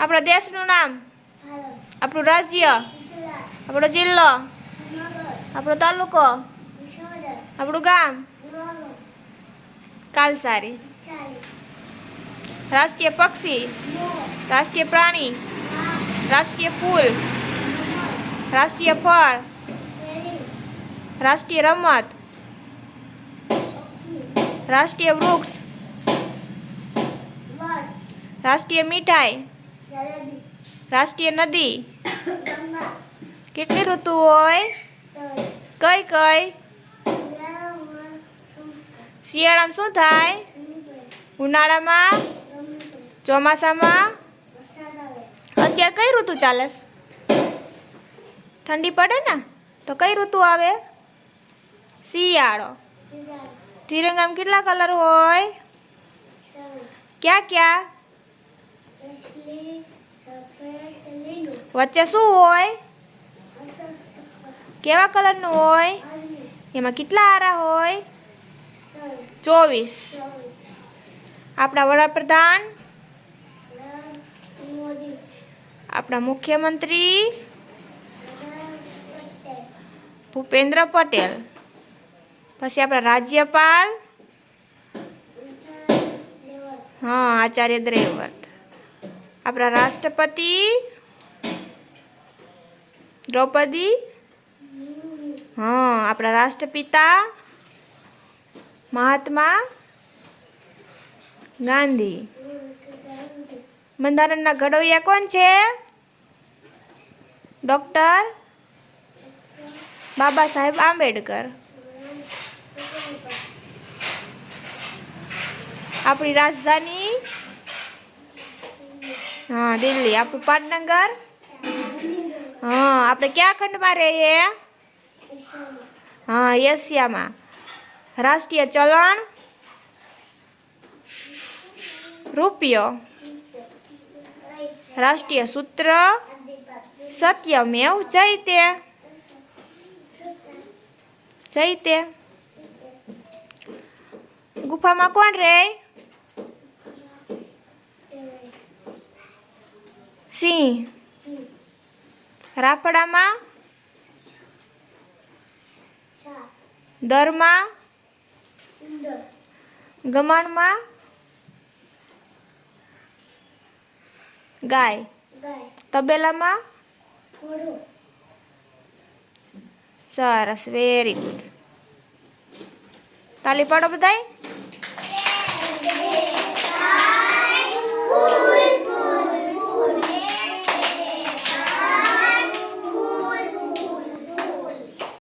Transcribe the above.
આપણા દેશનું નામ? આપણું રાજ્ય? આપણો જિલ્લો? આપણો તાલુકો? આપણું ગામ? કાલસારી. રાષ્ટ્રીય પક્ષી? રાષ્ટ્રીય પ્રાણી? રાષ્ટ્રીય ફૂલ? રાષ્ટ્રીય ફળ? રાષ્ટ્રીય રમત? રાષ્ટ્રીય વૃક્ષ? રાષ્ટ્રીય મીઠાઈ? રાષ્ટ્રીય નદી. કેટલી ઋતુ હોય? કઈ કઈ? શિયાળામાં શું થાય? ઉનાળામાં? ચોમાસામાં? અત્યારે કઈ ઋતુ ચાલે ઠંડી પડે ને? તો કઈ ઋતુ આવે? શિયાળો. તિરંગામાં કેટલા કલર હોય? ક્યાં ક્યાં? વચ્ચે શું હોય? કેવા કલરનું હોય? એમાં કેટલા આરા હોય? ચોવીસ. આપણા વડાપ્રધાન? આપણા મુખ્યમંત્રી? ભૂપેન્દ્ર પટેલ. પછી આપણા રાજ્યપાલ? હા, આચાર્ય દ્રેવર્ત આપણા રાષ્ટ્રપતિ, દ્રૌપદી, હા, આપણા રાષ્ટ્રપિતા, મહાત્મા ગાંધી. બંધારણના ઘડવૈયા કોણ છે? ડોક્ટર બાબા સાહેબ આંબેડકર. આપણી રાજધાની હા, દિલ્હી. આપણું પાટનગર? હા, આપણે ક્યાં ખંડમાં રહીએ? હા, એશિયામાં. રાષ્ટ્રીય ચલણ? રૂપિયો? રાષ્ટ્રીય સૂત્ર? સત્યમેવ જયતે જયતે ગુફામાં કોણ રહે? સિંહ રાફડામાં દરમાં? ગમણમાં? ગાય. તબેલામાં? સરસ વેરી ગુડ તાલી પાડો બધાય.